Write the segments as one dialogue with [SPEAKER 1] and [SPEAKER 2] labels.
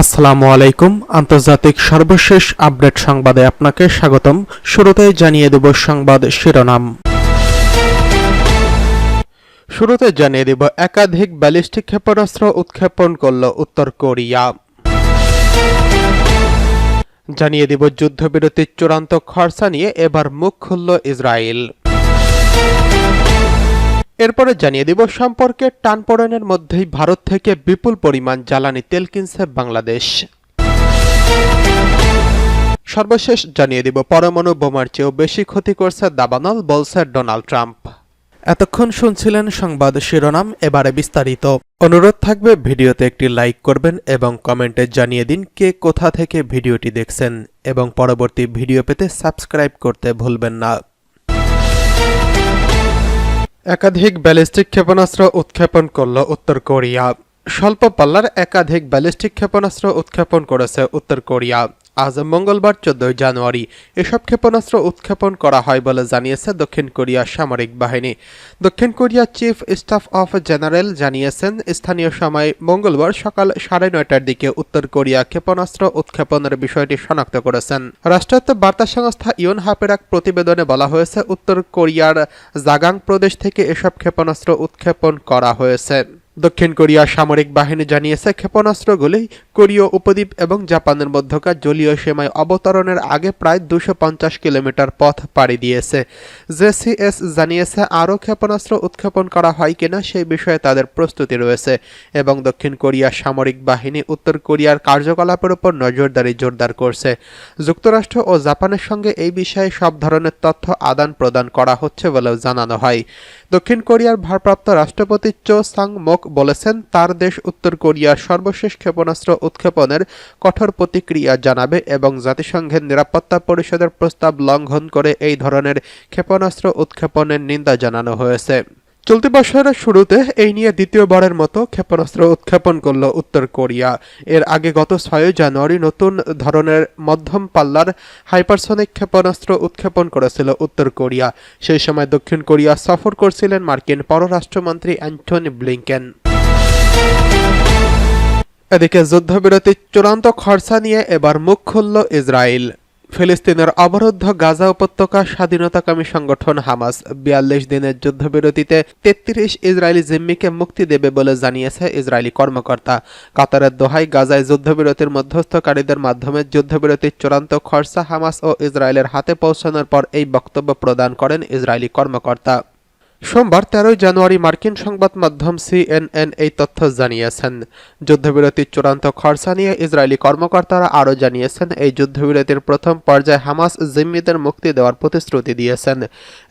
[SPEAKER 1] আসসালামু আলাইকুম। আন্তর্জাতিক সর্বশেষ আপডেট সংবাদে আপনাকে স্বাগতম। শুরুতেই জানিয়ে দেব সংবাদ শিরোনাম। শুরুতে জানিয়ে দেব, একাধিক ব্যালিস্টিক ক্ষেপণাস্ত্র উৎক্ষেপণ করল উত্তর কোরিয়া। জানিয়ে দিব, যুদ্ধবিরতির চূড়ান্ত খরচা নিয়ে এবার মুখ খুলল ইসরায়েল। এরপরে জানিয়ে দিব, সম্পর্কে টানপোড়েনের মধ্যেই ভারত থেকে বিপুল পরিমাণ জ্বালানি তেল কিনছে বাংলাদেশ। সর্বশেষ জানিয়ে দিব, পরমাণু বোমার চেয়েও বেশি ক্ষতি করছে দাবানল বলছে ডোনাল্ড ট্রাম্প। এতক্ষণ শুনছিলেন সংবাদ শিরোনাম, এবারে বিস্তারিত। অনুরোধ থাকবে, ভিডিওতে একটি লাইক করবেন এবং কমেন্টে জানিয়ে দিন কে কোথা থেকে ভিডিওটি দেখছেন এবং পরবর্তী ভিডিও পেতে সাবস্ক্রাইব করতে ভুলবেন না। একাধিক ব্যালিস্টিক ক্ষেপণাস্ত্র উৎক্ষেপণ করল উত্তর কোরিয়া। স্বল্প পাল্লার একাধিক ব্যালিস্টিক ক্ষেপণাস্ত্র উৎক্ষেপণ করেছে উত্তর কোরিয়া। আজ মঙ্গলবার চোদ্দই জানুয়ারি। এসব ক্ষেপণাস্ত্র উৎক্ষেপণ করা হয় বলে জানিয়েছে দক্ষিণ কোরিয়া সামরিক বাহিনী। দক্ষিণ Korea chief staff of general জানিয়েছেন, স্থানীয় সময় মঙ্গলবার সকাল সাড়ে নয়টার দিকে উত্তর কোরিয়া ক্ষেপণাস্ত্র উৎক্ষেপণের বিষয়টি শনাক্ত করেছেন। রাষ্ট্রায়ত্ত বার্তা সংস্থা ইয়ন হাপের এক প্রতিবেদনে বলা হয়েছে, উত্তর কোরিয়ার জাগাং প্রদেশ থেকে এসব ক্ষেপণাস্ত্র উৎক্ষেপণ করা হয়েছে। দক্ষিণ কোরিয়া সামরিক বাহিনী জানিয়েছে ক্ষেপণাস্ত্রগুলি কোরীয় উপদ্বীপ এবং জাপানের মধ্যকার জলীয় সীমায় অবতরণের আগে প্রায় দুশো কিলোমিটার পথ পাড়ি দিয়েছে। জেসিএস জানিয়েছে, আরও ক্ষেপণাস্ত্র উৎক্ষেপণ করা হয় কিনা সেই বিষয়ে তাদের প্রস্তুতি রয়েছে এবং দক্ষিণ কোরিয়া সামরিক বাহিনী উত্তর কোরিয়ার কার্যকলাপের উপর নজরদারি জোরদার করছে। যুক্তরাষ্ট্র ও জাপানের সঙ্গে এই বিষয়ে সব ধরনের তথ্য আদান প্রদান করা হচ্ছে বলেও জানানো হয়। দক্ষিণ কোরিয়ার ভারপ্রাপ্ত রাষ্ট্রপতি চো সাং মোক বলেছেন, তার দেশ উত্তর কোরিয়ার সর্বশেষ ক্ষেপণাস্ত্র উৎক্ষেপণের কঠোর প্রতিক্রিয়া জানাবে এবং জাতিসংঘের নিরাপত্তা পরিষদের প্রস্তাব লঙ্ঘন করে এই ধরনের ক্ষেপণাস্ত্র উৎক্ষেপণের নিন্দা জানানো হয়েছে। চলতি বছরের শুরুতে এই নিয়ে দ্বিতীয়বারের মতো ক্ষেপণাস্ত্র উৎক্ষেপণ করল উত্তর কোরিয়া। এর আগে গত ছয়ই জানুয়ারি নতুন ধরনের মধ্যম পাল্লার হাইপারসনিক ক্ষেপণাস্ত্র উৎক্ষেপণ করেছিল উত্তর কোরিয়া। সেই সময় দক্ষিণ কোরিয়া সফর করছিলেন মার্কিন পররাষ্ট্রমন্ত্রী অ্যান্টনি ব্লিংকেন। এদিকে যুদ্ধবিরতির চূড়ান্ত খরচা নিয়ে এবার মুখ খুলল ইসরায়েল। ফিলিস্তিনের অবরুদ্ধ গাজা উপত্যকা স্বাধীনতাকামী সংগঠন হামাস। বিয়াল্লিশ দিনের যুদ্ধবিরতিতে তেত্রিশ ইসরায়েলি জিম্মিকে মুক্তি দেবে বলে জানিয়েছে ইসরায়েলি কর্মকর্তা। কাতারের দোহাই গাজায় যুদ্ধবিরতির মধ্যস্থকারীদের মাধ্যমে যুদ্ধবিরতির চূড়ান্ত খরচা হামাস ও ইসরায়েলের হাতে পৌঁছানোর পর এই বক্তব্য প্রদান করেন ইসরায়েলি কর্মকর্তা। সোমবার তেরোই জানুয়ারি মার্কিন সংবাদ মাধ্যম সিএনএন এই তথ্য জানিয়েছেন। যুদ্ধবিরতির চূড়ান্ত খরচা নিয়ে ইসরায়েলি কর্মকর্তারা আরও জানিয়েছেন, এই যুদ্ধবিরতির প্রথম পর্যায়ে হামাস জিম্মিদের মুক্তি দেওয়ার প্রতিশ্রুতি দিয়েছেন।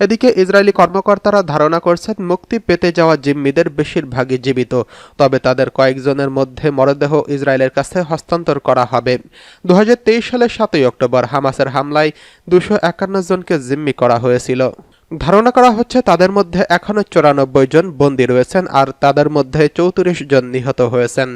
[SPEAKER 1] এদিকে ইসরায়েলি কর্মকর্তারা ধারণা করছেন, মুক্তি পেতে যাওয়া জিম্মিদের বেশিরভাগই জীবিত, তবে তাদের কয়েকজনের মধ্যে মরদেহ ইসরায়েলের কাছে হস্তান্তর করা হবে। দু হাজার তেইশ সালের সাতই অক্টোবর হামাসের হামলায় দুশো একান্ন জনকে জিম্মি করা হয়েছিল। ধারণা করা হচ্ছে তাদের মধ্যে এখনও চৌরানব্বই জন বন্দী রয়েছেন আর তাদের মধ্যে চৌত্রিশ জন নিহত হয়েছেন।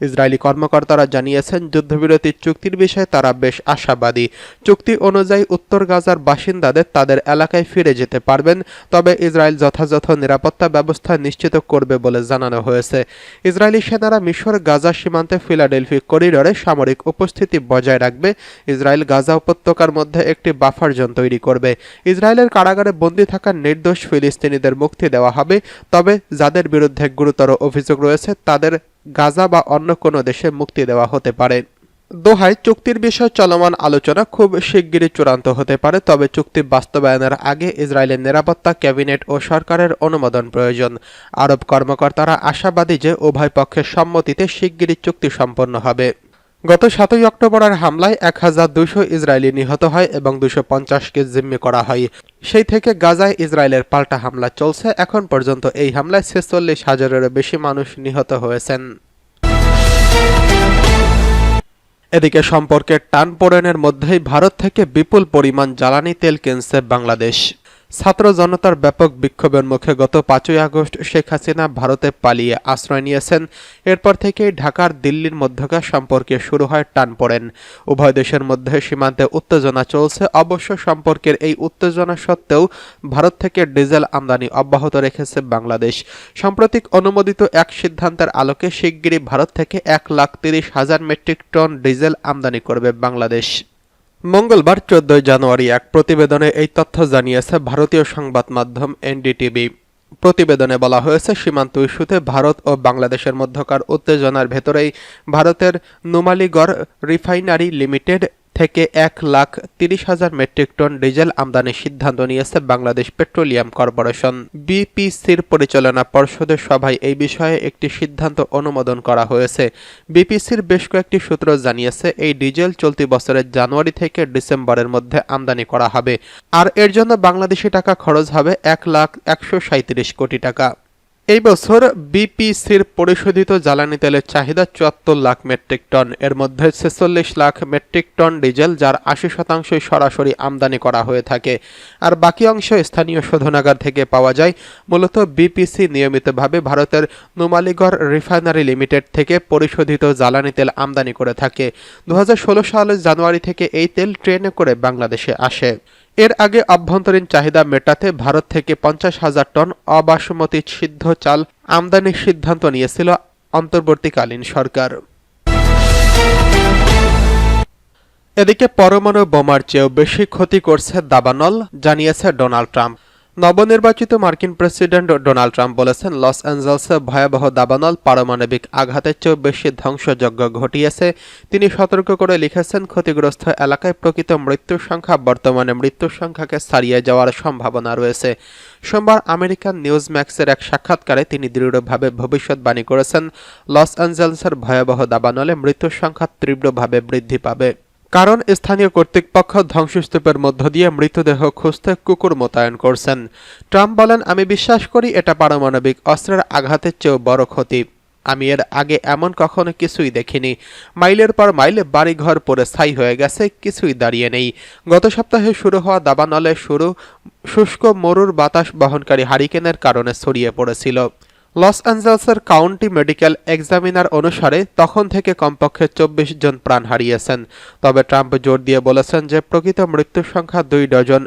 [SPEAKER 1] ইসরায়েলি কর্মকর্তারা জানিয়েছেন যুদ্ধবিরতির চুক্তির বিষয়ে তারা বেশ আশাবাদী। চুক্তি অনুযায়ী উত্তর গাজার বাসিন্দাদের তাদের এলাকায় ফিরে যেতে পারবেন, তবে ইসরায়েল যথাযথ নিরাপত্তা ব্যবস্থা নিশ্চিত করবে বলে জানানো হয়েছে। ইসরায়েলি সেনারা মিশর গাজা সীমান্তে ফিলাডেলফি করিডরে সামরিক উপস্থিতি বজায় রাখবে। ইসরায়েল গাজা উপত্যকার মধ্যে একটি বাফার জোন তৈরি করবে। ইসরায়েলের কারাগারে বন্দী থাকা নির্দোষ ফিলিস্তিনিদের মুক্তি দেওয়া হবে। তবে যাদের বিরুদ্ধে গুরুতর অভিযোগ রয়েছে, তাদের গাজা বা অন্য কোনো দেশে মুক্তি দেওয়া হতে পারে। দোহায় চুক্তির বিষয়ে চলমান আলোচনা খুব শিগগিরই চূড়ান্ত হতে পারে, তবে চুক্তি বাস্তবায়নের আগে ইসরায়েলের নিরাপত্তা ক্যাবিনেট ও সরকারের অনুমোদন প্রয়োজন। আরব কর্মকর্তারা আশাবাদী যে উভয় পক্ষের সম্মতিতে শিগগিরই চুক্তি সম্পন্ন হবে। গত সাতই অক্টোবরের হামলায় এক হাজার দুশো ইসরায়েলি নিহত হয় এবং দুশো পঞ্চাশকে জিম্মি করা হয়। সেই থেকে গাজায় ইসরায়েলের পাল্টা হামলা চলছে। এখন পর্যন্ত এই হামলায় ছেচল্লিশ হাজারেরও বেশি মানুষ নিহত হয়েছেন। এদিকে সম্পর্কের টানপোড়েনের মধ্যেই ভারত থেকে বিপুল পরিমাণ জ্বালানি তেল কিনছে বাংলাদেশ। ছাত্র জনতার ব্যাপক বিক্ষোভের মুখে গত পাঁচই আগস্ট শেখ হাসিনা ভারতে পালিয়ে আশ্রয় নিয়েছেন। এরপর থেকেই ঢাকার দিল্লির মধ্যকার সম্পর্কে শুরু হয় টান পড়েন। উভয় দেশের মধ্যে সীমান্তে উত্তেজনা চলছে। অবশ্য সম্পর্কের এই উত্তেজনা সত্ত্বেও ভারত থেকে ডিজেল আমদানি অব্যাহত রেখেছে বাংলাদেশ। সাম্প্রতিক অনুমোদিত এক সিদ্ধান্তের আলোকে শিগগিরই ভারত থেকে এক লাখ তিরিশ হাজার মেট্রিক টন ডিজেল আমদানি করবে বাংলাদেশ। মঙ্গলবার চোদ্দই জানুয়ারি এক প্রতিবেদনে এই তথ্য জানিয়েছে ভারতীয় সংবাদ মাধ্যম এনডিটিভি। প্রতিবেদনে বলা হয়েছে, সীমান্ত ইস্যুতে ভারত ও বাংলাদেশের মধ্যকার উত্তেজনার ভেতরেই ভারতের নুমালিগড় রিফাইনারি লিমিটেড থেকে এক লাখ তিরিশ হাজার মেট্রিক টন ডিজেল আমদানির সিদ্ধান্ত নিয়েছে বাংলাদেশ পেট্রোলিয়াম কর্পোরেশন। বিপিসির পরিচালনা পর্ষদের সভায় এই বিষয়ে একটি সিদ্ধান্ত অনুমোদন করা হয়েছে। বিপিসির বেশ কয়েকটি সূত্র জানিয়েছে, এই ডিজেল চলতি বছরের জানুয়ারি থেকে ডিসেম্বরের মধ্যে আমদানি করা হবে। আর এর জন্য বাংলাদেশি টাকা খরচ হবে এক লাখ একশো কোটি টাকা। এই বছর বিপিসির পরিশোধিত জ্বালানি তেলের চাহিদা চুয়াত্তর লাখ মেট্রিক টন। এর মধ্যে ছেচল্লিশ লাখ মেট্রিক টন ডিজেল, যার আশি শতাংশই সরাসরি আমদানি করা হয়ে থাকে। আর বাকি অংশ স্থানীয় শোধনাগার থেকে পাওয়া যায়। মূলত বিপিসি নিয়মিতভাবে ভারতের নুমালিগড় রিফাইনারি লিমিটেড থেকে পরিশোধিত জ্বালানি তেল আমদানি করে থাকে। দু হাজার ষোলো সালের জানুয়ারি থেকে এই তেল ট্রেনে করে বাংলাদেশে আসে। এর আগে অভ্যন্তরীণ চাহিদা মেটাতে ভারত থেকে পঞ্চাশ হাজার টন অবাসমতি সিদ্ধ চাল আমদানির সিদ্ধান্ত নিয়েছিল অন্তর্বর্তীকালীন সরকার। এদিকে পরমাণু বোমার চেয়েও বেশি ক্ষতি করছে দাবানল, জানিয়েছে ডোনাল্ড ট্রাম্প। নবনির্বাচিত মার্কিন প্রেসিডেন্ট ডোনাল্ড ট্রাম্প বলেছেন, লস অ্যাঞ্জেলসে ভয়াবহ দাবানল, পারমাণবিক আঘাতের চেয়েও বেশি ধ্বংসযজ্ঞ ঘটিয়েছে। তিনি সতর্ক করে লিখেছেন, ক্ষতিগ্রস্ত এলাকায় প্রকৃত মৃত্যুর সংখ্যা, বর্তমানে মৃত্যুর সংখ্যাকে ছাড়িয়ে যাওয়ার সম্ভাবনা রয়েছে। সোমবার আমেরিকান নিউজ ম্যাক্সের এক সাক্ষাৎকারে তিনি দৃঢ়ভাবে ভবিষ্যৎবাণী করেছেন, লস অ্যাঞ্জেলসের ভয়াবহ দাবানলে মৃত্যুর সংখ্যা তীব্রভাবে বৃদ্ধি পাবে। কারণ স্থানীয় কর্তৃপক্ষ ধ্বংসস্তূপের মধ্য দিয়ে মৃতদেহ খুঁজতে কুকুর মোতায়েন করছেন। ট্রাম্প বলেন, আমি বিশ্বাস করি এটা পারমাণবিক অস্ত্রের আঘাতের চেয়েও বড় ক্ষতি। আমি এর আগে এমন কখনো কিছুই দেখিনি। মাইলের পর মাইল বাড়িঘর পরে স্থায়ী হয়ে গেছে, কিছুই দাঁড়িয়ে নেই। গত সপ্তাহে শুরু হওয়া দাবানলে শুরু শুষ্ক মরুর বাতাস বহনকারী হারিকেনের কারণে ছড়িয়ে পড়েছিল। লস অ্যাঞ্জেলসের কাউন্টি মেডিকেল এক্সামিনার অনুসারে তখন থেকে কমপক্ষে চব্বিশ জন প্রাণ হারিয়েছেন। তবে ট্রাম্প জোর দিয়ে বলেছেন যে, প্রকৃত মৃত্যুর সংখ্যা দুই ডজন,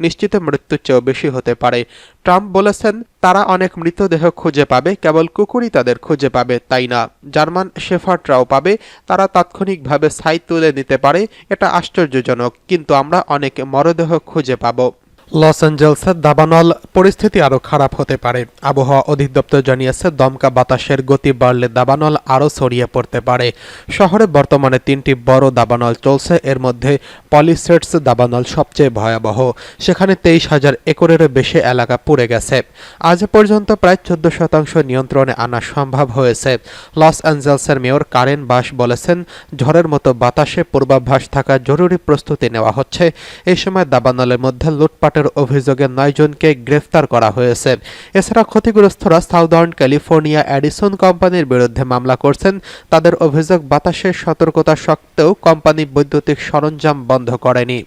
[SPEAKER 1] নিশ্চিত মৃত্যুর চেয়েও বেশি হতে পারে। ট্রাম্প বলেছেন, তারা অনেক মৃতদেহ খুঁজে পাবে, কেবল কুকুরই তাদের খুঁজে পাবে, তাই না? জার্মান শেফার্টরাও পাবে, তারা তাৎক্ষণিকভাবে ছাই তুলে নিতে পারে, এটা আশ্চর্যজনক, কিন্তু আমরা অনেক মরদেহ খুঁজে পাবো। লস অ্যাঞ্জেলসের দাবানল পরিস্থিতি আরও খারাপ হতে পারে। আবহাওয়া অধিদপ্তর জানিয়েছে, দমকা বাতাসের গতি বাড়লে দাবানল আরও ছড়িয়ে পড়তে পারে। শহরে বর্তমানে তিনটি বড় দাবানল চলছে, এর মধ্যে পলিসেটস দাবানল সবচেয়ে ভয়াবহ। সেখানে তেইশ হাজার একরেরও বেশি এলাকা পুড়ে গেছে। আজ পর্যন্ত প্রায় চোদ্দ শতাংশ নিয়ন্ত্রণে আনা সম্ভব হয়েছে। লস অ্যাঞ্জেলসের মেয়র কারেন বাস বলেছেন, ঝড়ের মতো বাতাসে পূর্বাভাস থাকা জরুরি প্রস্তুতি নেওয়া হচ্ছে। এই সময় দাবানলের মধ্যে লুটপাট লুটপাটের অভিযোগে নয়জনকে গ্রেফতার করা হয়েছে। এছাড়া ক্ষতিগ্রস্তরা সাউদার্ন ক্যালিফোর্নিয়া অ্যাডিসন কোম্পানির বিরুদ্ধে মামলা করছেন। তাদের অভিযোগ বাতাসের সতর্কতা সত্ত্বেও কোম্পানি বৈদ্যুতিক সরঞ্জাম বন্ধ করেনি।